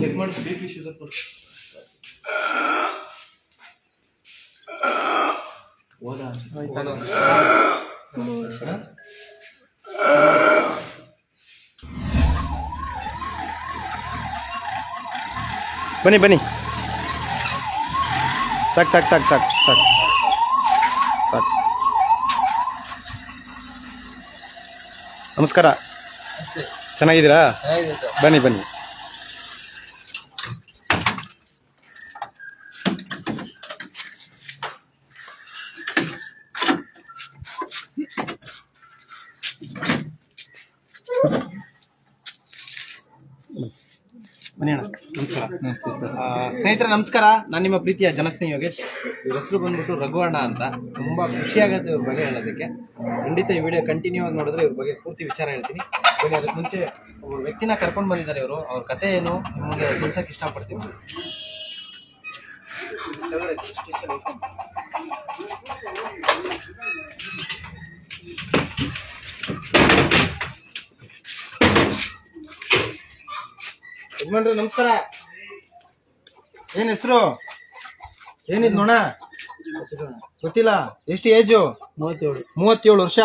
Check ಮಾಡಿ B P sugar ಹೋದ ಬನ್ನಿ ಬನ್ನಿ. ಸಾಕು ಸಾಕು ಸಾಕು ಸಾಕು ಸಾಕು. ಸಾಕು. ನಮಸ್ಕಾರ. ಚೆನ್ನಾಗಿದ್ದೀರಾ? ಬನ್ನಿ ಬನ್ನಿ. ನಮಸ್ಕಾರ. ಸ್ನೇಹಿತರೆ, ನಮಸ್ಕಾರ. ನಾನು ನಿಮ್ಮ ಪ್ರೀತಿಯ ಜನಸ್ನೇಹಿ ಯೋಗೇಶ್. ಇವ್ರ ಹೆಸರು ಬಂದ್ಬಿಟ್ಟು ರಘುವಣ್ಣ ಅಂತ. ತುಂಬಾ ಖುಷಿ ಆಗುತ್ತೆ ಇವ್ರ ಬಗ್ಗೆ ಹೇಳೋದಕ್ಕೆ. ಖಂಡಿತ ಈ ವಿಡಿಯೋ ಕಂಟಿನ್ಯೂ ಆಗಿ ನೋಡಿದ್ರೆ ಇವ್ರ ಬಗ್ಗೆ ಪೂರ್ತಿ ವಿಚಾರ ಹೇಳ್ತೀನಿ. ಬನ್ನಿ, ಅದಕ್ಕೆ ಮುಂಚೆ ಒಬ್ಬ ವ್ಯಕ್ತಿನ ಕರ್ಕೊಂಡು ಬಂದಿದ್ದಾರೆ ಇವರು. ಅವ್ರ ಕತೆ ಏನು? ನಿಮಗೆ ತಿಳ್ಸಕ್ಕೆ ಇಷ್ಟಪಡ್ತೀನಿ. ಯಜಮಾನ್ರೆ ನಮಸ್ಕಾರ. ಏನ್ ಹೆಸರು? ಏನಿದ್ ನೋಣ ಗೊತ್ತಿಲ್ಲ. ಎಷ್ಟು ಏಜು? ಮೂವತ್ತೇಳು. ಮೂವತ್ತೇಳು ವರ್ಷ.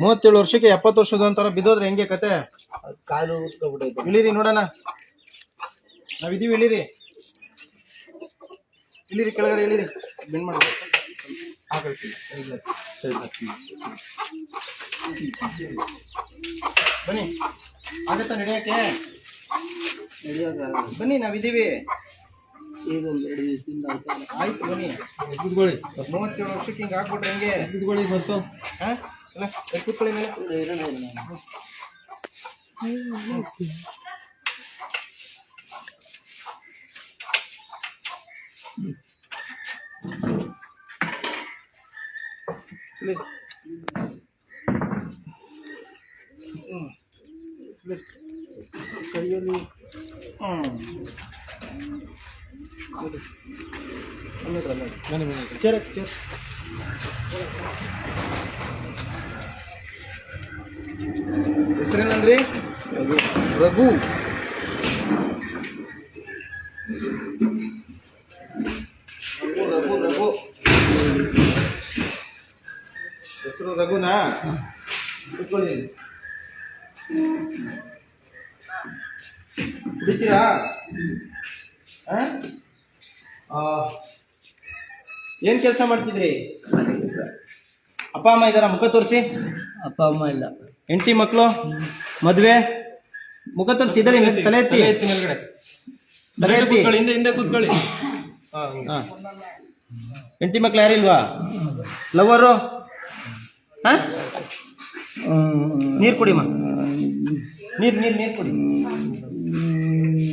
ಮೂವತ್ತೇಳು ವರ್ಷಕ್ಕೆ ಎಪ್ಪತ್ತು ವರ್ಷದ ಒಂಥರ ಬಿದ್ದೋದ್ರೆ ಹೆಂಗೆ ಕತೆ? ಕಾಲು ಇಳಿರಿ ನೋಡೋಣ. ನಾವಿದೀವಿ ಇಳಿರಿ. ಇಳಿರಿ ಕೆಳಗಡೆ ಇಳಿರಿ. ಬೆಂಡ್ ಮಾಡಿ. ಬನ್ನಿ. ಆಗತ್ತಾ ನಡೆಯಕ್ಕೆ? ಬನ್ನಿ ನಾವಿದ್ದೀವಿ. ಈಗ ಒಂದು ಎರಡು ದಿವಸದಿಂದ ಆಯ್ತು. ಬನ್ನಿ. ಕೂತ್ಕೊಳ್ಳಿ. ಮೂವತ್ತೇಳು ವರ್ಷಕ್ಕೆ ಹಿಂಗೆ ಹಾಕ್ಬಿಟ್ರೆ ಹೆಂಗೆ? ಕೂತ್ಕೊಳ್ಳಿ ಬಂತು ಹಾಂ? ಅಲ್ಲ ಕೂತ್ಕೊಳ್ಳಿ ಮೇಲೆ. ಇರೋಣ ಇರೋಣ ಇಳಿ. ಹ್ಮ್. ಇಳಿ. ಕೈಯಲ್ಲಿ ಹ್ಮ್ ಇಳಿ. ಅಲ್ಲಿಡ್ರಿ, ಅಲ್ಲಿಡ್ರಿ. ಚೇರ್ ಹಾಕು, ಚೇರ್. ಹೆಸರೇನಂದ್ರಿ ರಘು ರಘು ರಘು ರಘು ಹೆಸರು ರಘುನಾ ಕೂತ್ಕೊಳ್ಳಿ ಆ? ಏನ್ ಕೆಲಸ ಮಾಡ್ತಿದ್ರಿ? ಅಪ್ಪ ಅಮ್ಮ ಇದಾರ ಮುಖ ತೋರಿಸಿ. ಅಪ್ಪ ಅಮ್ಮ ಇಲ್ಲ. ಹೆಂಡತಿ ಮಕ್ಕಳು ಮದ್ವೆ? ಮುಖ ತೋರಿಸಿ ಇದ್ರಿ ತಲೆ ಎತ್ತಿ. ತಲೆ ಎತ್ತಿ ಹಿಂದೆ ಹಿಂದೆ ಕೂತ್ಕೊಳ್ಳಿ. ಹಾ. ಹೆಂಡತಿ ಮಕ್ಳು ಯಾರಿಲ್ವಾ? ಲವರು ಹಾ? ನೀರ್ ಕುಡಿಮ್ಮ. ನೀರು ನೀರು ನೀರು ಕುಡಿ.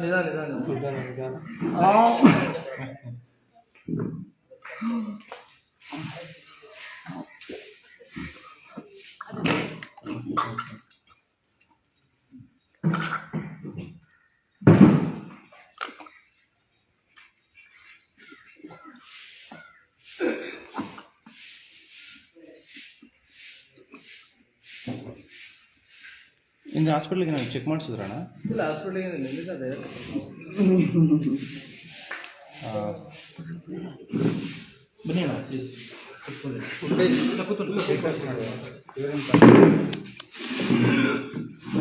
你让你让你，我干了，干。好。Thank you. ಇಂದು ಹಾಸ್ಪಿಟ್ಲಿಗೆ ನಾವು ಚೆಕ್ ಮಾಡಿಸಿದ್ರಣ್ಣ? ಇಲ್ಲ ಹಾಸ್ಪಿಟ್ಲಿಗೆ ಅದೇ. ಬನ್ನಿ ಅಣ್ಣ ಪ್ಲೀಸ್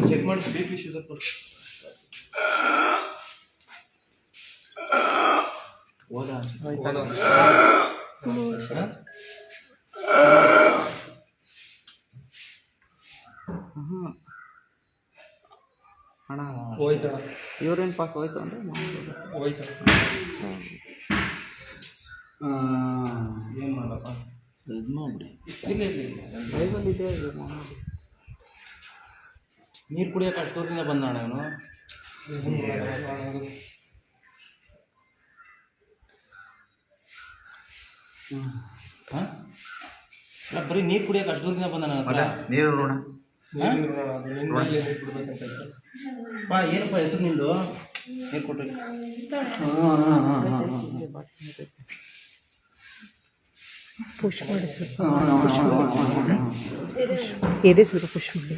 ಚೆಕ್ ಮಾಡಿಸಿ ಬಿ ಪಿ ಶುಗರ್ ಹೋದ ಹಣ ಹೋಯ್ತು. ಯೂರಿನ್ ಪಾಸ್ ಹೋಯ್ತು ಅಂದ್ರೆ ಹೋಯ್ತು. ಏನು ಮಾಡಪ್ಪ ಇದು ಮಾಡಿಬಿಡಿ ಇಲ್ಲ ಇಲ್ಲ ಲೈವಲ್ಲಿ ಇದೆ ನೀರು ಕುಡಿಯೋಕೆ ಅಷ್ಟು ದಿನ ಬಂದಾಣ ಅವನು ಹಾ? ಬರೀ ನೀರು ಕುಡಿಯೋಕೆ ಅಷ್ಟು ದಿನ ಬಂದಾಣ ನೀರು ನೋಡೋಣ ಪಾ ಏನಪ್ಪ ಹೆಸರು ನಿಂದು ನೀರು ಕೊಟ್ಟು ಪುಷ್ ಮಾಡಿ ಸ್ವಲ್ಪ ಎದೆ ಸ್ವಲ್ಪ ಪುಷ್ ಮಾಡಿ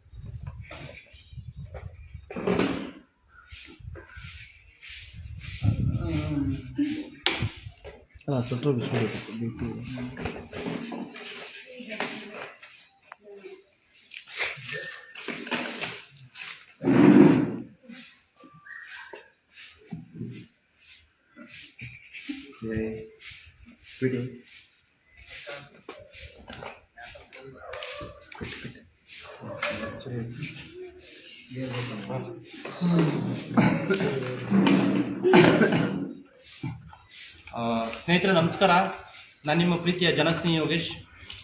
ಹಿಂಗೆ ಆಗ್ಬಿಟ್ಟಿರಲ್ಲ ಅಲ್ಲ ಸುಟ್ಟರು ಬಿಸ್ಬಿಟ್ಟು ಬಿಡಿ ಆ, ಸ್ನೇಹಿತರೆ, ನಮಸ್ಕಾರ. ನಾನು ನಿಮ್ಮ ಪ್ರೀತಿಯ ಜನಸ್ನೇಹಿ ಯೋಗೇಶ್.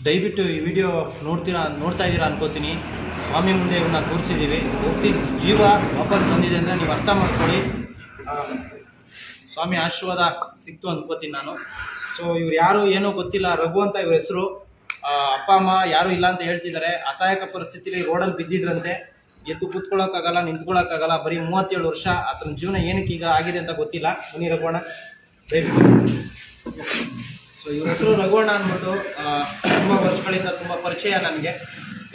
ದಯವಿಟ್ಟು ಈ ವಿಡಿಯೋ ನೋಡ್ತೀರಾ, ನೋಡ್ತಾ ಇದ್ದೀರಾ ಅನ್ಕೋತೀನಿ. ಸ್ವಾಮಿ ಮುಂದೆ ಇವನ್ನ ಕೂರಿಸಿದ್ದೀವಿ. ಹೋಗ್ತಿ ಜೀವ ವಾಪಸ್ ಬಂದಿದೆ ಅಂದರೆ ನೀವು ಅರ್ಥ ಮಾಡ್ಕೊಳ್ಳಿ. ಸ್ವಾಮಿ ಆಶೀರ್ವಾದ ಸಿಕ್ತು ಅಂದ್ಕೋತೀನಿ ನಾನು. ಸೊ ಇವ್ರು ಯಾರು ಏನೂ ಗೊತ್ತಿಲ್ಲ, ರಘು ಅಂತ ಇವ್ರ ಹೆಸರು. ಅಪ್ಪ, ಅಮ್ಮ ಯಾರು ಇಲ್ಲ ಅಂತ ಹೇಳ್ತಿದ್ದಾರೆ. ಅಸಹಾಯಕ ಪರಿಸ್ಥಿತಿಲಿ ರೋಡಲ್ಲಿ ಬಿದ್ದಿದ್ರಂತೆ. ಎದ್ದು ಕೂತ್ಕೊಳ್ಳೋಕ್ಕಾಗಲ್ಲ ನಿಂತ್ಕೊಳ್ಳೋಕ್ಕಾಗಲ್ಲ ಬರೀ ಮೂವತ್ತೇಳು ವರ್ಷ ಆತನ ಜೀವನ ಏನಕ್ಕೆ ಈಗ ಆಗಿದೆ ಅಂತ ಗೊತ್ತಿಲ್ಲ. ಮುನಿ ದಯವಿಟ್ಟು ಸೊ ಇವ್ರ ಹೆಸರು ರಘುವಣ್ಣ ಅಂದ್ಬಿಟ್ಟು ತುಂಬ ವರ್ಷಗಳಿಂದ ತುಂಬ ಪರಿಚಯ ನನಗೆ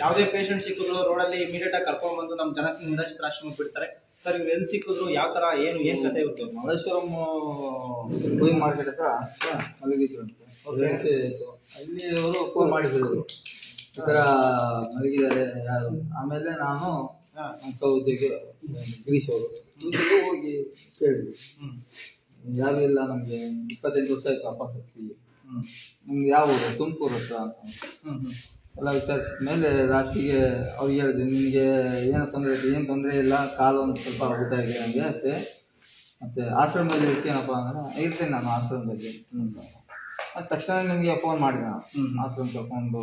ಯಾವುದೇ ಪೇಷಂಟ್ ಸಿಕ್ಕಿದ್ರು ರೋಡಲ್ಲಿ ಇಮಿಡಿಯೇಟಾಗಿ ಕರ್ಕೊಂಡ್ಬಂದು ನಮ್ಮ ಜನ ಆಶ್ರಮಕ್ಕೆ ಬಿಡ್ತಾರೆ. ಸರ್ ಇವ್ರು ಎಲ್ಲಿ ಸಿಕ್ಕಿದ್ರು ಯಾವ ಥರ ಏನು ಏನು ಕತೆ ಇರುತ್ತೆ ಮಲ್ಲೇಶ್ವರಂ ಹೂವಿನ ಮಾರ್ಕೆಟ್ ಹತ್ರ ಮಲಗಿದ್ರು ಅಂತ. ಅಲ್ಲಿ ಅವರು ಫೋನ್ ಮಾಡಿದ್ರು. ಈ ಥರ ಮಲಗಿದ್ದಾರೆ ಯಾರು? ಆಮೇಲೆ ನಾನು ಗಿರೀಶ್ ಅವರು. ಹೋಗಿ ಕೇಳಿದ್ವಿ ಇಲ್ಲ ನಮಗೆ. ಇಪ್ಪತ್ತೆಂಟು ವರ್ಷ ಆಯ್ತು ವಾಪಸ್ ಹೋಗ್ತೀವಿ. ನಿಮ್ಗೆ ಯಾವ ಊರು? ತುಮಕೂರು ಹತ್ರ ಅಂತ. ಎಲ್ಲ ವಿಚಾರಿಸಿದ ಮೇಲೆ ಲಾಸ್ಟಿಗೆ ಅವ್ರಿಗೆ ಹೇಳಿದೆ ನಿಮಗೆ ಏನು ತೊಂದರೆ ಇದೆ ಏನು ತೊಂದರೆ ಇಲ್ಲ ಕಾಲು ಒಂದು ಸ್ವಲ್ಪ ಊಟ ಇದೆ ನನಗೆ ಅಷ್ಟೇ. ಮತ್ತು ಆಶ್ರಮದಲ್ಲಿ ಇರ್ತೀನಪ್ಪ ಅಂದ್ರೆ ಇರ್ತೀನಿ ನಾನು ಆಶ್ರಮದಲ್ಲಿ. ಅದು ತಕ್ಷಣ ನಿಮಗೆ ಫೋನ್ ಮಾಡಿದೆ ನಾನು. ಆಶ್ರಮ ಕರ್ಕೊಂಡು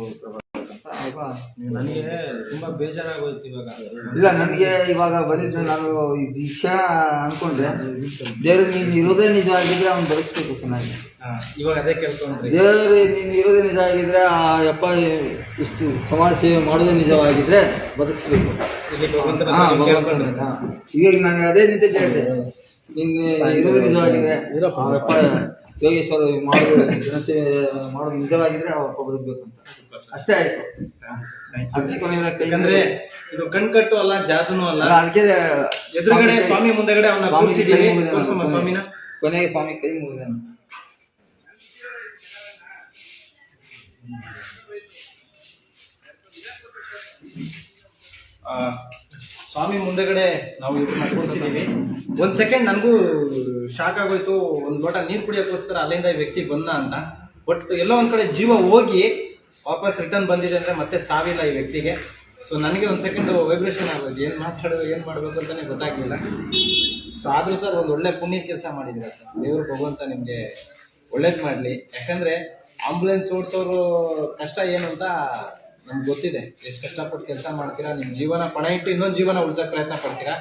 ನನಗೆ ತುಂಬಾ ಬೇಜಾರಾಗೋಯ್ತು ಇವಾಗ. ಇಲ್ಲ ನನಗೆ ಇವಾಗ ಬಂದಿದ್ದು ನಾನು ಈ ಕ್ಷಣ ಅನ್ಕೊಂಡ್ರೆ ದೇವ್ರು ನೀನು ಇರೋದೇ ನಿಜ ಆಗಿದ್ರೆ ಅವ್ನು ಬದುಕಬೇಕು ಚೆನ್ನಾಗಿ. ಇವಾಗ ಅದೇ ಕೇಳ್ಕೊಂಡ್ರಿ. ದೇವರು ನೀನು ಇರೋದೇ ನಿಜ ಆಗಿದ್ರೆ ಆ ಯಪ್ಪ ಇಷ್ಟು ಸಮಾಜ ಸೇವೆ ಮಾಡೋದೇ ನಿಜವಾಗಿದ್ರೆ ಬದುಕಿಸ್ಬೇಕು. ಈಗ ನಾನು ಅದೇ ನಿಂತೆ ಕೇಳಿದೆ. ನಿನ್ನೆ ಇರೋದೇ ನಿಜವಾಗಿದೆ ಅವಪ್ಪ ಯೋಗೇಶ್ವರ ಮಾಡೋದು ಜನಸೇವೆ ಮಾಡೋದು ನಿಜವಾಗಿದ್ರೆ ಅವಪ್ಪ ಬದುಕಬೇಕು ಅಂತ ಅಷ್ಟೇ ಆಯ್ತು. ಅದಕ್ಕೆ ಯಾಕಂದ್ರೆ ಇದು ಕಣ್ಕಟ್ಟು ಅಲ್ಲ ಜಾತನು ಅಲ್ಲ. ಅದಕ್ಕೆ ಎದುರುಗಡೆ ಸ್ವಾಮಿ ಮುಂದೆಗಡೆ ಅವನ ಸ್ವಾಮಿನ. ಕೊನೆಗೆ ಸ್ವಾಮಿ ಕೈ ಮುಗಿದ. ಆ, ಸ್ವಾಮಿ ಮುಂದೆಗಡೆ ನಾವು ಕೂರಿಸಿದ್ದೀವಿ ಒಂದು ಸೆಕೆಂಡ್ ನನಗೂ ಶಾಕ್ ಆಗೋಯ್ತು. ಒಂದು ಲೋಟ ನೀರು ಕುಡಿಯೋಕ್ಕೋಸ್ಕರ ಅಲ್ಲಿಂದ ಈ ವ್ಯಕ್ತಿ ಬಂದ ಅಂತ. ಬಟ್ ಎಲ್ಲೋ ಒಂದು ಕಡೆ ಜೀವ ಹೋಗಿ ವಾಪಸ್ ರಿಟರ್ನ್ ಬಂದಿದೆ ಅಂದ್ರೆ ಮತ್ತೆ ಸಾವಿಲ್ಲ ಈ ವ್ಯಕ್ತಿಗೆ. ಸೊ ನನಗೆ ಒಂದು ಸೆಕೆಂಡ್ ವೈಬ್ರೇಷನ್ ಆಗೋದು ಏನು ಮಾತಾಡೋದು ಏನು ಮಾಡಬೇಕು ಅಂತಾನೆ ಗೊತ್ತಾಗ್ಲಿಲ್ಲ. ಸೊ ಆದರೂ ಸರ್ ಒಂದು ಒಳ್ಳೆ ಪುಣ್ಯ ಕೆಲಸ ಮಾಡಿದ್ದೀರ ಸರ್? ದೇವ್ರಿಗೆ ಭಗವಂತ ನಿಮಗೆ ಒಳ್ಳೇದು ಮಾಡ್ಲಿ. ಯಾಕಂದ್ರೆ ಆಂಬುಲೆನ್ಸ್ ಓಡಿಸೋರು ಕಷ್ಟ ಏನು ಅಂತ ನಮ್ಗೆ ಗೊತ್ತಿದೆ ಎಷ್ಟು ಕಷ್ಟಪಟ್ಟು ಕೆಲಸ ಮಾಡ್ತೀರಾ ನಿಮ್ಮ ಜೀವನ ಪಣ ಇಟ್ಟು ಇನ್ನೊಂದು ಜೀವನ ಉಳ್ಸೋಕೆ ಪ್ರಯತ್ನ ಪಡ್ತೀರಾ?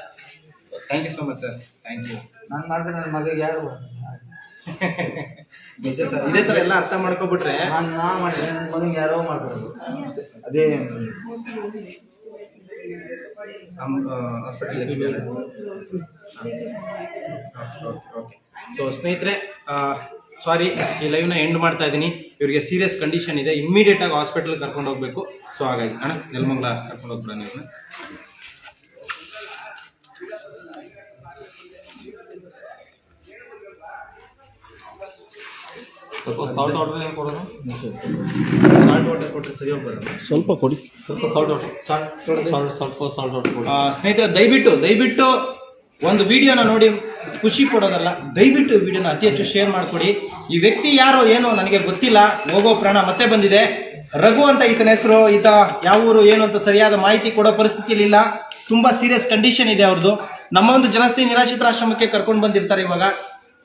So thank you so much sir thank you ನಾನು ಮಾಡಿದೆ ನನ್ನ ಮಗಳಿಗೆ ಯಾರು ನಿಜ ಸರ್ ಇದೇ ಥರ ಎಲ್ಲ ಅರ್ಥ ಮಾಡ್ಕೊಬಿಟ್ರೆ ನಾನು ನಾ ಮಾಡಿದ್ರೆ ನನ್ನ ಮಗನಿಗೆ ಯಾರೋ ಮಾಡ್ಬೋದು ಅದೇ ಹಾಸ್ಪಿಟಲ್ ಸೊ ಸ್ನೇಹಿತರೆ ಸಾರಿ ಈ ಲೈವ್ನ ಎಂಡ್ ಮಾಡ್ತಾ ಇದ್ದೀನಿ. ಇವರಿಗೆ ಸೀರಿಯಸ್ ಕಂಡೀಷನ್ ಇದೆ. ಇಮ್ಮಿಡಿಯೇಟ್ ಆಗಿ ಹಾಸ್ಪಿಟಲ್ ಕರ್ಕೊಂಡು ಹೋಗ್ಬೇಕು. ಸೊ ಹಾಗಾಗಿ ಅಣ್ಣ ನೆಲಮಂಗಲ ಕರ್ಕೊಂಡು ಹೋಗ್ಬಿಡೋಣ ಇವ್ರನ್ನ. ಸ್ವಲ್ಪ ಸಾಲ್ಟ್ ವಾಟರ್ ಏನು ಕೊಡೋದು? ಸಾಲ್ಟ್ ವಾಟರ್ ಕೊಟ್ಟರೆ ಸರಿ ಹೋಗ್ಬಾರ್ದು. ಸ್ವಲ್ಪ ಕೊಡಿ. ಸ್ವಲ್ಪ ಸಾಲ್ಟ್ ವಾಟರ್ ಸಾಲ್ಟ್ ಸಾಲ್ಟ್ ಸ್ವಲ್ಪ ಸಾಲ್ಟ್ ವಾಟರ್ ಕೊಡಿ. ಸ್ನೇಹಿತರೆ ದಯವಿಟ್ಟು ದಯವಿಟ್ಟು ಒಂದು ವಿಡಿಯೋನ ನೋಡಿ ಖುಷಿ ಕೊಡೋದಲ್ಲ ದಯವಿಟ್ಟು ವಿಡಿಯೋನ ಅತಿ ಹೆಚ್ಚು ಶೇರ್ ಮಾಡಿಕೊಡಿ. ಈ ವ್ಯಕ್ತಿ ಯಾರೋ ಏನೋ ನನಗೆ ಗೊತ್ತಿಲ್ಲ, ಹೋಗೋ ಪ್ರಾಣ ಮತ್ತೆ ಬಂದಿದೆ. ರಘು ಅಂತ ಈತನ ಹೆಸರು, ಈತ ಯಾವ ಊರು, ಏನು ಅಂತ ಸರಿಯಾದ ಮಾಹಿತಿ ಕೊಡೋ ಪರಿಸ್ಥಿತಿಯಲ್ಲಿಲ್ಲ ತುಂಬಾ ಸೀರಿಯಸ್ ಕಂಡೀಷನ್ ಇದೆ ಅವ್ರದ್ದು ನಮ್ಮ ಒಂದು ಜನಸ್ಥಿ ನಿರಾಶ್ರಿತರ ಆಶ್ರಮಕ್ಕೆ ಕರ್ಕೊಂಡು ಬಂದಿರ್ತಾರೆ ಇವಾಗ.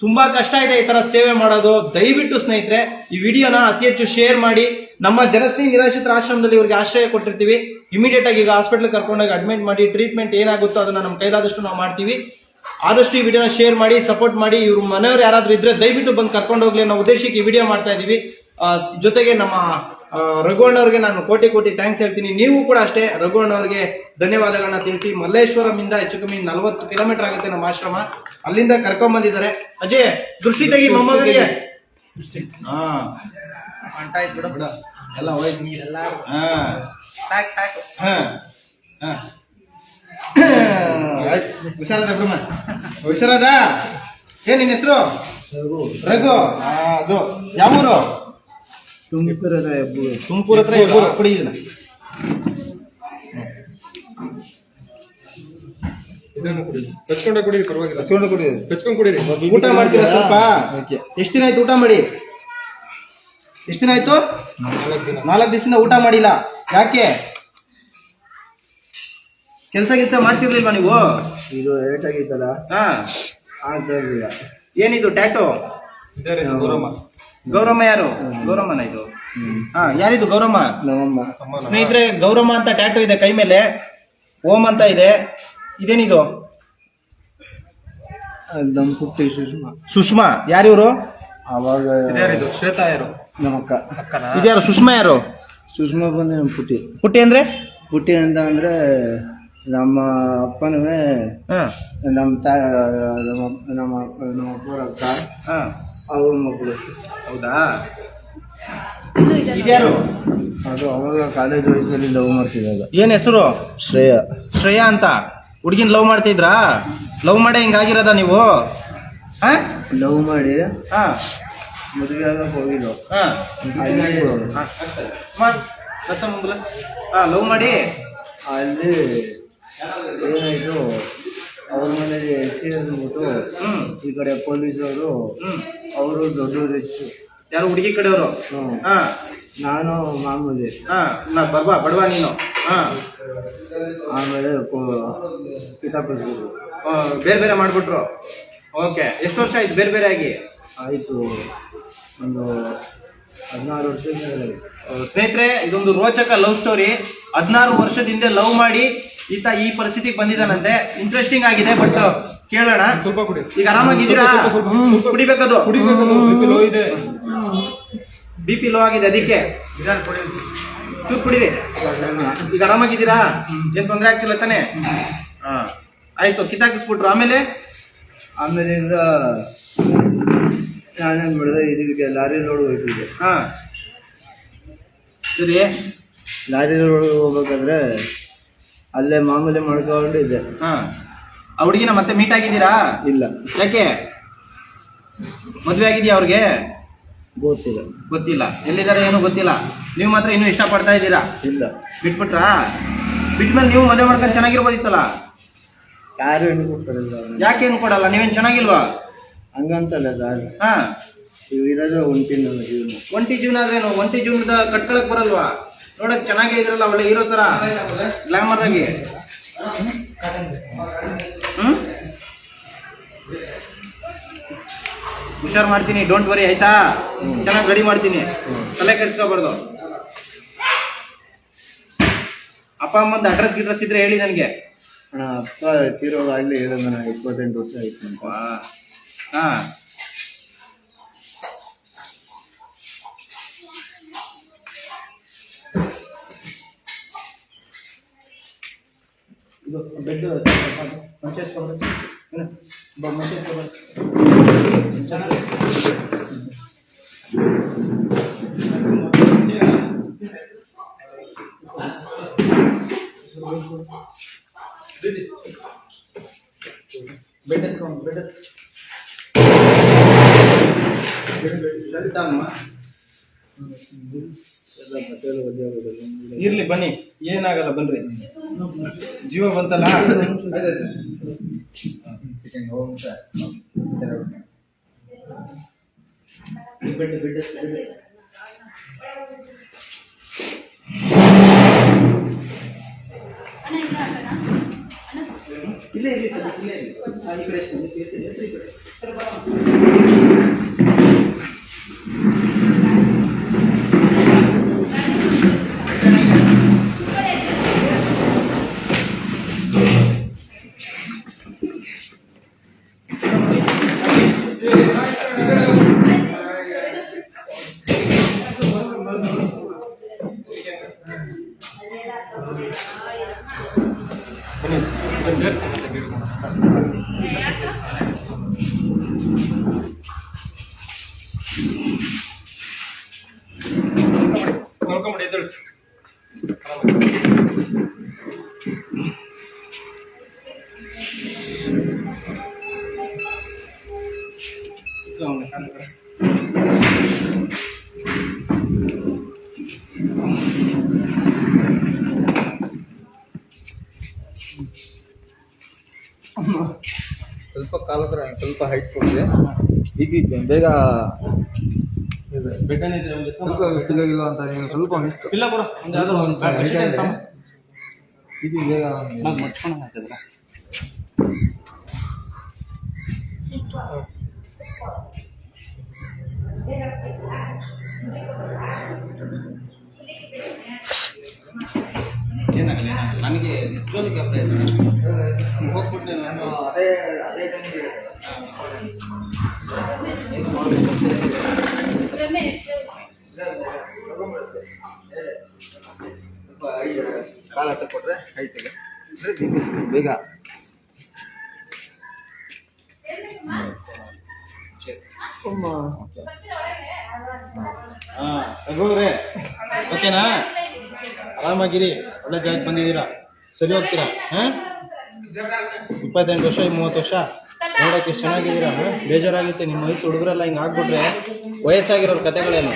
ತುಂಬಾ ಕಷ್ಟ ಇದೆ ಈ ತರ ಸೇವೆ ಮಾಡೋದು. ದಯವಿಟ್ಟು ಸ್ನೇಹಿತರೆ, ಈ ವಿಡಿಯೋನ ಅತಿ ಹೆಚ್ಚು ಶೇರ್ ಮಾಡಿ. ನಮ್ಮ ಜನಸ್ನೇಹಿ ನಿರಾಶ್ರಿತರ ಆಶ್ರಮದಲ್ಲಿ ಇವರಿಗೆ ಆಶ್ರಯ ಕೊಟ್ಟಿರ್ತೀವಿ. ಇಮಿಡಿಯೇಟ್ ಆಗಿ ಈಗ ಹಾಸ್ಪಿಟಲ್ ಕರ್ಕೊಂಡೋಗಿ ಅಡ್ಮಿಟ್ ಮಾಡಿ ಟ್ರೀಟ್ಮೆಂಟ್ ಏನಾಗುತ್ತೋ ಅದನ್ನ ನಮ್ಮ ಕೈಲಾದಷ್ಟು ನಾವು ಮಾಡ್ತೀವಿ. ಆದಷ್ಟು ಈ ವಿಡಿಯೋನ ಶೇರ್ ಮಾಡಿ ಸಪೋರ್ಟ್ ಮಾಡಿ. ಇವ್ರ ಮನೆಯವ್ರು ಯಾರಾದ್ರೂ ಇದ್ರೆ ದಯವಿಟ್ಟು ಬಂದು ಕರ್ಕೊಂಡು ಹೋಗ್ಲಿ ಅನ್ನೋ ಉದ್ದೇಶಕ್ಕೆ ಈ ವಿಡಿಯೋ ಮಾಡ್ತಾ ಇದೀವಿ. ಜೊತೆಗೆ ನಮ್ಮ ರಘುವಣ್ಣವ್ರಿಗೆ ನಾನು ಕೋಟಿ ಕೋಟಿ ಥ್ಯಾಂಕ್ಸ್ ಹೇಳ್ತೀನಿ. ನೀವು ಕೂಡ ಅಷ್ಟೇ ರಘುವಣ್ಣವ್ರಿಗೆ ಧನ್ಯವಾದಗಳನ್ನ ತಿಳಿಸಿ. ಮಲ್ಲೇಶ್ವರಮಿಂದ ಹೆಚ್ಚು ಕಮ್ಮಿ ನಲವತ್ತು ಕಿಲೋಮೀಟರ್ ಆಗುತ್ತೆ ನಮ್ಮ ಆಶ್ರಮ. ಅಲ್ಲಿಂದ ಕರ್ಕೊಂಡ್ ಬಂದಿದ್ದಾರೆ. ಅಜಯ್ ದೃಷ್ಟಿ ತೆಗಿ ಮೊಮ್ಮಗನಿಗೆ. ಹಾ. ಎಲ್ಲ ಹೋಯ್ತು. ಹಾ. ಹಾ. ಹಾ. ಹುಷಾರದ ಬ್ರಹ್ಮ. ಹುಷಾರದ? ಏನ್ ನಿನ್ನ ಹೆಸರು? ರಘು. ಅದು ಅದು. ಯಾವೂರು? ತುಮಕೂರದ ಹೆಬ್ಬು ತುಮಕೂರು ಹತ್ರ ಹೆಬ್ಬೂರು ಕೊಡಿ ಇದನ್ನ. ಇದನ್ನು ಕುಡಿ. ಕಚ್ಕೊಂಡೆ ಕುಡೀರಿ ಪರವಾಗಿಲ್ಲ. ಹಚ್ಕೊಂಡು ಕುಡಿ. ಕಚ್ಕೊಂಡು ಕುಡೀರಿ. ಊಟ ಮಾಡ್ತೀರಾ ಸ್ವಲ್ಪ? ಎಷ್ಟು ದಿನ ಆಯ್ತು ಊಟ ಮಾಡಿ? ಎಷ್ಟು ದಿನ ಆಯ್ತು? ನಾಲ್ಕು ದಿವಸದಿಂದ ಊಟ ಮಾಡಿಲ್ಲ. ಯಾಕೆ? ಕೆಲಸ ಕೆಲಸ ಮಾಡ್ತಿರ್ಲಿಲ್ವಾ ನೀವು? ಇದು ಏಟ್ ಆಗಿತ್ತಲ್ಲ? ಹಾ. ಆಗ್ತಾ ಇರ್ಲಿಲ್ಲ. ಏನಿದು ಟ್ಯಾಟೋ? ಇದ್ದಾರೆ ಗೌರಮ್ಮ ಗೌರಮ್ಮ ಯಾರು? ಗೌರಮ್ಮನ ಇದು? ಹಾ ಯಾರಿದು ಗೌರಮ್ಮ? ನಮ್ಮಮ್ಮ ಅಮ್ಮ ಸ್ನೇಹಿತರೆ ಗೌರಮ್ಮ ಅಂತ ಟ್ಯಾಟೋ ಇದೆ ಕೈ ಮೇಲೆ. ಓಂ ಅಂತ ಇದೆ. ಇದೇನಿದು? ನಮ್ ಪುಟ್ಟಿ ಸುಷ್ಮಾ. ಸುಷ್ಮಾ ಯಾರಿವ್ರು? ಅವಾಗ ಶ್ವೇತಾ ಯಾರು? ನಮ್ಮ ಅಕ್ಕ. ಅಕ್ಕನ? ಇದ್ಯಾರು ಸುಷ್ಮಾ ಯಾರು? ಸುಷ್ಮಾ ಬಂದು ನಮ್ಮ ಪುಟ್ಟಿ. ಪುಟ್ಟಿ ಅಂದ್ರೆ? ಪುಟ್ಟಿ ಅಂತ ಅಂದ್ರೆ ನಮ್ಮ ಅಪ್ಪನೂ ನಮ್ಮ ತಾ ನಮ್ಮ ನಮ್ಮ ನಮ್ಮ ಅಪ್ಪರ ಅಕ್ಕ ಹಾ. ಅವ್ರ ಮಕ್ಕಳು ಹೌದಾ? ಇದ್ಯಾರು? ಅದು ಅವಾಗ ಕಾಲೇಜ್ ವಯಸ್ಸಲ್ಲಿ ಲವ್ ಮಾಡ್ತಿದ್ದಾಗ. ಏನ್ ಹೆಸರು? ಶ್ರೇಯ. ಶ್ರೇಯಾ ಅಂತ? ಹುಡುಗಿನ ಲವ್ ಮಾಡ್ತಿದ್ರಾ? ಲವ್ ಮಾಡೇ ಹಿಂಗಾಗಿರೋದ ನೀವು? ಹಾ? ಲವ್ ಮಾಡಿ ಹಾ. ಮದುವೆ ಆಗಕ್ಕೆ ಹೋಗಿದ್ದು. ಹಾ. ಹಾ ಲವ್ ಮಾಡಿ. ಅಲ್ಲಿ ಏನಾಯ್ತು? ಅವ್ರ ಮನೆಗೆ ಎಸಿ ಅಂದ್ಬಿಟ್ಟು ಈ ಕಡೆ ಪೊಲೀಸವರು ಅವರು ಅವರು ದೊಡ್ಡ ಹೆಚ್ಚು. ಯಾರು ಹುಡುಗಿ ಕಡೆಯವರು? ಅವರು ಹಾ. ನಾನು ಮಾಮೂಲಿ. ಹಾ ನಾ ಬರ್ಬಾ ಬಡವಾ ನೀನು. ಹಾ. ಆಮೇಲೆ ಕಿತಾಪಿಸ್ಬಿಟ್ರು ಆ, ಬೇರೆ ಬೇರೆ ಮಾಡ್ಬಿಟ್ರು. ಓಕೆ ಎಷ್ಟು ವರ್ಷ ಆಯ್ತು ಬೇರೆ ಬೇರೆ ಆಗಿ? ಆಯಿತು ಒಂದು ಹದಿನಾರು ವರ್ಷ ಸ್ನೇಹಿತರೆ ಇದೊಂದು ರೋಚಕ ಲವ್ ಸ್ಟೋರಿ. ಹದಿನಾರು ವರ್ಷದಿಂದ ಲವ್ ಮಾಡಿ ಈತ ಈ ಪರಿಸ್ಥಿತಿಗೆ ಬಂದಿದ್ದಾನಂತೆ. ಇಂಟ್ರೆಸ್ಟಿಂಗ್ ಆಗಿದೆ ಬಟ್ ಕೇಳೋಣ. ಸ್ವಲ್ಪ ಕುಡಿ. ಈಗ ಆರಾಮಾಗಿದ್ದೀರಾ. ಕುಡಿಬೇಕದು? ಕುಡಿಬೇಕದು ಬಿ ಲೋ ಇದೆ. ಬಿ ಪಿ ಲೋ ಆಗಿದೆ ಅದಕ್ಕೆ. ಚೂರು ಕುಡಿರಿ. ಈಗ ಆರಾಮಾಗಿದ್ದೀರಾ? ಏನ್ ತೊಂದರೆ ಆಗ್ತಿಲ್ಲ ತಾನೆ? ಹಾ. ಆಯ್ತು ಕಿತ್ತಾಕಿಸ್ಬಿಟ್ರು. ಆಮೇಲೆ? ಆಮೇಲಿಂದ ನಾನೇನು ಮಾಡಿದೆ? ಇದಕ್ಕೆ ಲಾರಿ ರೋಡ್ ಹೋಗ್ತಿದ್ದೆ ಹಾ. ಸರಿ. ಲಾರಿ ರೋಡ್ ಹೋಗ್ಬೇಕಾದ್ರೆ ಅಲ್ಲೇ ಮಾಮೂಲಿ ಮಾಡ್ಕೊಂಡಿದ್ದೆ ಹಾ. ಆ ಹುಡುಗಿನ ಮತ್ತೆ ಮೀಟ್ ಆಗಿದ್ದೀರಾ? ಇಲ್ಲ. ಯಾಕೆ? ಮದುವೆ ಆಗಿದ್ಯಾ ಅವ್ರಿಗೆ? ಗೊತ್ತಿಲ್ಲ. ಗೊತ್ತಿಲ್ಲ. ಎಲ್ಲಿದ್ದಾರೆ ಏನು ಗೊತ್ತಿಲ್ಲ. ನೀವು ಮಾತ್ರ ಇನ್ನೂ ಇಷ್ಟಪಡ್ತಾ ಇದ್ದೀರಾ? ಇಲ್ಲ. ಬಿಟ್ಬಿಟ್ರಾ? ಬಿಟ್ಮೇಲೆ ನೀವು ಮದುವೆ ಮಾಡ್ಕೊಂಡು ಚೆನ್ನಾಗಿರ್ಬೋದಿತ್ತಲ್ಲ? ಯಾರು ಹೆಣ್ಣು ಕೊಡ್ತಾರಲ್ಲ ಯಾಕೆ ಏನು ಕೊಡಲ್ಲ? ನೀವೇನು ಚೆನ್ನಾಗಿಲ್ವಾ? ಹಂಗಂತಲ್ಲ ಸರ್. ಹಾ. ಇವು ಇರೋದೇ ಒಂಟಿ ನನ್ನ ಜೀವನ. ಒಂಟಿ ಜೀವನ ಆದ್ರೇನು? ಒಂಟಿ ಜೀವನದ ಕಟ್ಕೊಳಕ್ ಬರಲ್ವಾ? ನೋಡಕ್ ಚೆನ್ನಾಗೇ ಇದ್ರಲ್ಲ ಒಳ್ಳೆ ಇರೋ ತರ? ಗ್ಲಾಮರ್ ಆಗಿ. ಹ್ಮ್? ಹುಷಾರ್ ಮಾಡ್ತೀನಿ ಡೋಂಟ್ ವರಿ ಆಯ್ತಾ? ಚೆನ್ನಾಗಿ ರೆಡಿ ಮಾಡ್ತೀನಿ. ತಲೆ ಕೆಡ್ಸ್ಕೊಬಾರ್ದು. ಅಪ್ಪ ಅಮ್ಮಂದು ಅಡ್ರೆಸ್ ಗಿಡ್ರೆಸ್ ಇದ್ರೆ ಹೇಳಿ ನನಗೆ. ಅಣ್ಣ ಅಪ್ಪ ತೀರೋವಾಗಲೇ ಹೇಳಿದ ಇಪ್ಪತ್ತೆಂಟು ವರ್ಷ ಆಯ್ತು ಹಾ. ಬೆಡ್ ಮಂಚ ಎತ್ಕೊಬಾರ್ದು. ಏನು? ಬ- ಇರ್ಲಿ, ಬನ್ನಿ. ಏನಾಗಲ್ಲ, ಬನ್ರಿ. ಜೀವ ಬಂತಲ್ಲ? ಇಲ್ಲೇ ಇಲ್ಲಿ ಸರ್, ಇಲ್ಲೇ ಇರ್ಲಿ ಈ ಕಡೆ ಈ ಕಡೆ. ಸ್ವಲ್ಪ ಹೈಟ್ ಕೊಟ್ಟಿದೆ ಈಗ ಬೇಗ ಸಿಗೋಗಿಲ್ಲ ಇದೆ ಅಂತ ನೀವು ಸ್ವಲ್ಪ ಬರೋ ಒಂದು ಯಾವ್ದೋ ಒಂದು ಬ್ಯಾಗ್ ಬೆಡ್ಶೀಟ್ ಅಂತ ತಗೊಂಬಾ. ಇದು ಬೇಗ ನಾನ್ ಮಡ್ಚ್ಕೊಂಡ್ ಹಾಕಿದ್ರ ಏನಾಗಲ್ಲ ಏನಾಗಲ್ಲ ನನಗೆ ನಿಜವಾಗ್ಲೂ ಗಾಬರಿ ಆಯ್ತು ಹೋಗ್ಬಿಟ್ಟೆ ನಾನು ಅದೇ ಅದೇ ಟೈಮ್ಗೆ ಸ್ವಲ್ಪ ಕಾಲ ಹತ್ರ ಕೊಟ್ರೆ ಹೈಟಿಗೆ ಬೇಗ ಹಾ ರಘುವ್ರೆ ಓಕೆನಾ ಆರಾಮಾಗಿರಿ ಒಳ್ಳೆ ಜಾಗಕ್ಕೆ ಬಂದಿದ್ದೀರಾ? ಸರಿ ಹೋಗ್ತೀರಾ? ಹಾ? ಇಪ್ಪತ್ತೆಂಟು ವರ್ಷ, ಮೂವತ್ತು ವರ್ಷ? ನೋಡೋಕೆ ಎಷ್ಟು ಚೆನ್ನಾಗಿದ್ದೀರಾ? ಬೇಜಾರಾಗುತ್ತೆ. ನಿಮ್ಮ ವಯಸ್ಸು ಹುಡುಗರೆಲ್ಲ ಹಿಂಗೆ ಆಗ್ಬಿಟ್ರೆ ವಯಸ್ಸಾಗಿರೋರು ಕತೆಗಳೇನು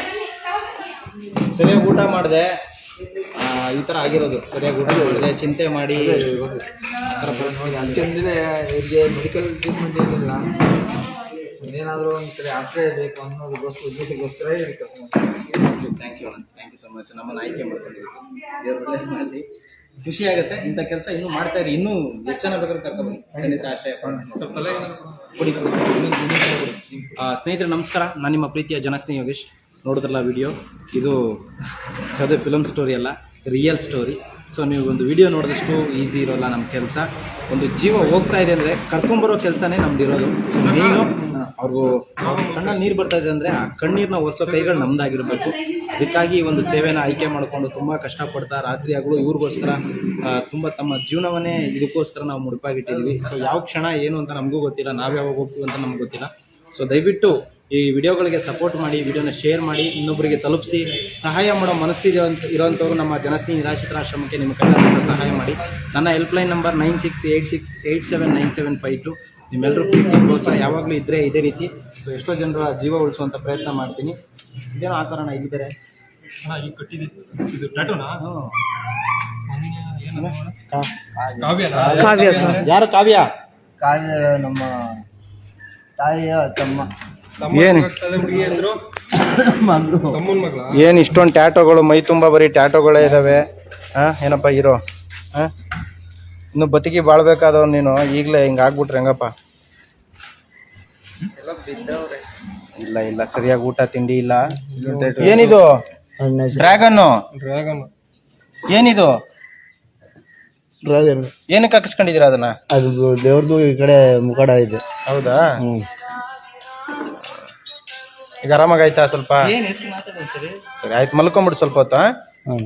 ಸರಿಯಾಗಿ ಊಟ ಮಾಡಿದೆ. ಈ ಥರ ಆಗಿರೋದು. ಸರಿಯಾಗಿ ಊಟ ಮಾಡಿದೆ. ಚಿಂತೆ ಮಾಡಿ. ಆ ಥರ ಪರಿಸ್ಥಿತಿ ಮೆಡಿಕಲ್ ಟ್ರೀಟ್ಮೆಂಟ್ ಏನಿಲ್ಲ. ಇನ್ನೇನಾದರೂ ಒಂದು ಕಡೆ ಆಶ್ರಯ ಬೇಕು ಅನ್ನೋದಕ್ಕೋಸ್ಕರ ಉದ್ದೇಶಕ್ಕೋಸ್ಕರ ಕರ್ಕೊಂಡು. Thank you thank you so much ನಮ್ಮನ್ನು ಆಯ್ಕೆ ಮಾಡ್ಕೊಂಡಿದ್ದೀವಿ ದೇವ್ರ ಖುಷಿ ಆಗುತ್ತೆ. ಇಂಥ ಕೆಲಸ ಇನ್ನೂ ಮಾಡ್ತಾ ಇರಿ. ಇನ್ನೂ ಎಷ್ಟು ಜನ ಬೇಕಾದ್ರೂ ಖಂಡಿತ ಆಶ್ರಯ ಕೊಡಿ. ಸ್ನೇಹಿತರೆ ನಮಸ್ಕಾರ. ನಾನು ನಿಮ್ಮ ಪ್ರೀತಿಯ ಜನಸ್ನೇಹಿ ಯೋಗೇಶ್. ನೋಡಿದ್ರಲ್ಲ ವಿಡಿಯೋ ಇದು ಅದೇ ಫಿಲಮ್ ಸ್ಟೋರಿ ಅಲ್ಲ. ರಿಯಲ್ ಸ್ಟೋರಿ ಸೊ ನೀವು ಒಂದು ವಿಡಿಯೋ ನೋಡಿದಷ್ಟು ಈಸಿ ಇರೋಲ್ಲ ನಮ್ಮ ಕೆಲಸ. ಒಂದು ಜೀವ ಹೋಗ್ತಾ ಇದೆ ಅಂದರೆ ಕರ್ಕೊಂಬರೋ ಕೆಲಸನೇ ನಮ್ದು ಇರೋದು. ಸೊ ಮೇಯ್ನು ಅವ್ರಿಗೂ ಕಣ್ಣಲ್ಲಿ ನೀರು ಬರ್ತಾ ಇದೆ ಅಂದರೆ ಆ ಕಣ್ಣೀರನ್ನ ಒರೆಸೋ ಕೈಗಳು ನಮ್ದಾಗಿರಬೇಕು. ಅದಕ್ಕಾಗಿ ಈ ಒಂದು ಸೇವೆನ ಆಯ್ಕೆ ಮಾಡಿಕೊಂಡು ತುಂಬ ಕಷ್ಟಪಡ್ತಾ ರಾತ್ರಿ ಆಗಲು ಇವ್ರಿಗೋಸ್ಕರ ತುಂಬ ತಮ್ಮ ಜೀವನವನ್ನೇ ಇದಕ್ಕೋಸ್ಕರ ನಾವು ಮುಡುಪಾಗಿಟ್ಟಿದ್ದೀವಿ ಸೊ ಯಾವ ಕ್ಷಣ, ಏನು ಅಂತ ನಮಗೂ ಗೊತ್ತಿಲ್ಲ. ನಾವು ಯಾವಾಗ ಹೋಗ್ತೀವಿ ಅಂತ ನಮ್ಗೆ ಗೊತ್ತಿಲ್ಲ. ಸೊ ದಯವಿಟ್ಟು ಈ ವಿಡಿಯೋಗಳಿಗೆ ಸಪೋರ್ಟ್ ಮಾಡಿ ವಿಡಿಯೋನ ಶೇರ್ ಮಾಡಿ ಇನ್ನೊಬ್ಬರಿಗೆ ತಲುಪಿಸಿ ಸಹಾಯ ಮಾಡೋ ಮನಸ್ಥಿತಿ ಅಂತ ಇರೋಂಥವ್ರು ನಮ್ಮ ಜನಸ್ನೇಹಿ ನಿರಾಶ್ರಿತರ ಆಶ್ರಮಕ್ಕೆ ನಿಮ್ಮ ಕಡೆಯಿಂದ ಸಹಾಯ ಮಾಡಿ. ನನ್ನ helpline number nine six eight six eight seven nine seven five two ನಿಮ್ಮೆಲ್ಲರೂ ಪ್ರೀತಿ ಪ್ರೋತ್ಸಾಹ ಯಾವಾಗಲೂ ಇದ್ದರೆ ಇದೇ ರೀತಿ. ಸೊ ಎಷ್ಟೋ ಜನರ ಜೀವ ಉಳಿಸುವಂಥ ಪ್ರಯತ್ನ ಮಾಡ್ತೀನಿ. ಇದೇನೋ ಆ ಥರನ ಇಲ್ಲಿದ್ದಾರೆ. ಈಗ ಕಟ್ಟಿದ್ದು ಇದು ಕಾವ್ಯ ಯಾರು ಕಾವ್ಯ? ಕಾವ್ಯ ನಮ್ಮ ತಾಯಿಯ ತಮ್ಮ. ಏನು? ಇಷ್ಟೊಂದ್ ಹೆಸರು? ಮಗಳು. ತಮ್ಮನ ಮಗಳ? ಏನು ಇಷ್ಟೊಂದು ಟ್ಯಾಟೋಗಳು ಮೈ ತುಂಬ ಬರೀ ಟ್ಯಾಟೋಗಳೇ ಇದಾವೆ. ಹಾಂ ಏನಪ್ಪ ಇರೋ ಹಾಂ ಇನ್ನು ಬದುಕಿ ಬಾಳ್ಬೇಕಾದವ್ ನೀನು. ಈಗಲೇ ಹಿಂಗೆ ಆಗ್ಬಿಟ್ರೆ ಹೆಂಗಪ್ಪ? ಇಲ್ಲ ಇಲ್ಲ ಸರಿಯಾಗಿ ಊಟ ತಿಂಡಿ ಇಲ್ಲ. ಏನಿದು? ಡ್ರ್ಯಾಗನ್ನು? ಡ್ರ್ಯಾಗನ್ ಏನಿದು? ಡ್ರ್ಯಾಗನ್ ಏನಕ್ಕೆ ಹಾಕಿಸ್ಕೊಂಡಿದ್ದೀರಾ ಅದನ್ನ? ಅದು ದೇವ್ರದ್ದು ಈ ಕಡೆ ಮುಖಡ ಇದೆ. ಹೌದಾ? ಹ್ಮ್. ಈಗ ಆರಾಮಾಗೈತಾ ಸ್ವಲ್ಪ? ಸರಿ ಆಯ್ತು ಮಲ್ಕೊಂಬಿಡು ಸ್ವಲ್ಪ ಹೊತ್ತು ಹ್ಞೂ